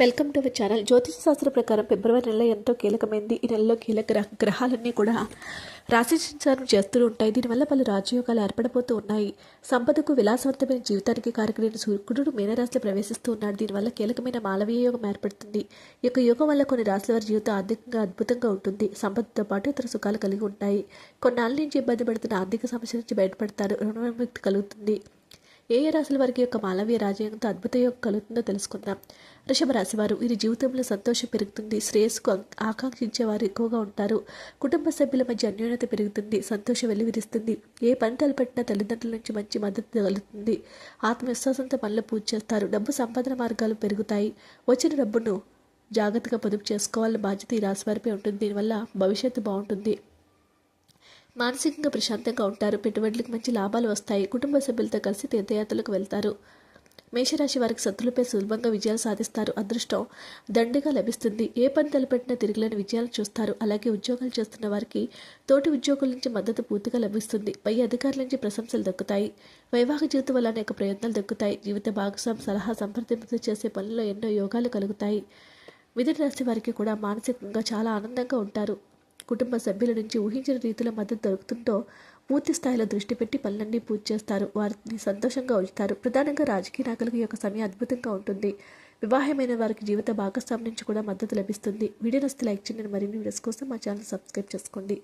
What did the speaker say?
Welcome to our channel. జ్యోతిష శాస్త్ర ప్రకారం ఫిబ్రవరి నెల ఎంతో కీలకమైంది. ఈ నెలలో కీలక గ్రహాలన్నీ కూడా రాశి సంచారం చేస్తూ ఉంటాయి. దీనివల్ల పలు రాజయోగాలు ఏర్పడబోతూ ఉన్నాయి. సంపదకు విలాసవంతమైన జీవితానికి కారకుడైన సూర్యుడు మీనరాశిలో ప్రవేశిస్తూ ఉన్నాడు. దీనివల్ల కీలకమైన మాలవీయ యోగం ఏర్పడుతుంది. ఈ యొక్క యోగం వల్ల కొన్ని రాశుల వారి జీవితం ఆర్థికంగా అద్భుతంగా ఉంటుంది. సంపదతో పాటు ఇతర సుఖాలు కలిగి ఉంటాయి. కొన్నాళ్ళ నుంచి ఇబ్బంది పడుతున్న ఆర్థిక సమస్య నుంచి బయటపడతారు. రుణ విముక్తి కలుగుతుంది. ఏ ఏ రాశుల వారికి యొక్క మాలవీయ రాజయోగంతో అద్భుత యోగం కలుగుతుందో తెలుసుకుందాం. వృషభ రాశి వారు వీరి జీవితంలో సంతోషం పెరుగుతుంది. శ్రేయస్కు ఆకాంక్షించే వారు ఎక్కువగా ఉంటారు. కుటుంబ సభ్యుల మధ్య అన్యోన్యత పెరుగుతుంది. సంతోషం వెల్లివిరుస్తుంది ఏ పని తలపెట్టినా తల్లిదండ్రుల నుంచి మంచి మద్దతు కలుగుతుంది. ఆత్మవిశ్వాసంతో పనులు పూజ చేస్తారు. డబ్బు సంపాదన మార్గాలు పెరుగుతాయి. వచ్చిన డబ్బును జాగ్రత్తగా పొదుపు చేసుకోవాలని బాధ్యత ఈ రాశి వారిపై ఉంటుంది. దీనివల్ల భవిష్యత్తు బాగుంటుంది. మానసికంగా ప్రశాంతంగా ఉంటారు. పెట్టుబడులకు మంచి లాభాలు వస్తాయి. కుటుంబ సభ్యులతో కలిసి తీర్థయాత్రలకు వెళ్తారు. మేషరాశి వారికి శత్రులపై సులభంగా విజయాలు సాధిస్తారు. అదృష్టం దండిగా లభిస్తుంది. ఏ పని తలపెట్టినా తిరిగిలేని విజయాలు చూస్తారు. అలాగే ఉద్యోగాలు చేస్తున్న వారికి తోటి ఉద్యోగుల నుంచి మద్దతు పూర్తిగా లభిస్తుంది. పై అధికారుల నుంచి ప్రశంసలు దక్కుతాయి. వైవాహిక జీవితం వల్ల అనేక ప్రయత్నాలు దక్కుతాయి. జీవిత భాగస్వామి సలహా సంప్రదింపులు చేసే పనుల్లో ఎన్నో యోగాలు కలుగుతాయి. మిథున రాశి వారికి కూడా మానసికంగా చాలా ఆనందంగా ఉంటారు. కుటుంబ సభ్యుల నుంచి ఊహించిన రీతిలో మద్దతు దొరుకుతుందో పూర్తి స్థాయిలో దృష్టి పెట్టి పనులన్నీ పూర్తి చేస్తారు. వారిని సంతోషంగా ఉంచుతారు. ప్రధానంగా రాజకీయ నాయకులకు యొక్క సమయం అద్భుతంగా ఉంటుంది. వివాహమైన వారికి జీవిత భాగస్వామి నుంచి కూడా మద్దతు లభిస్తుంది. వీడియో నస్తే లైక్ చేయండి. మరిన్ని వీడియోస్ కోసం మా ఛానల్ సబ్స్క్రైబ్ చేసుకోండి.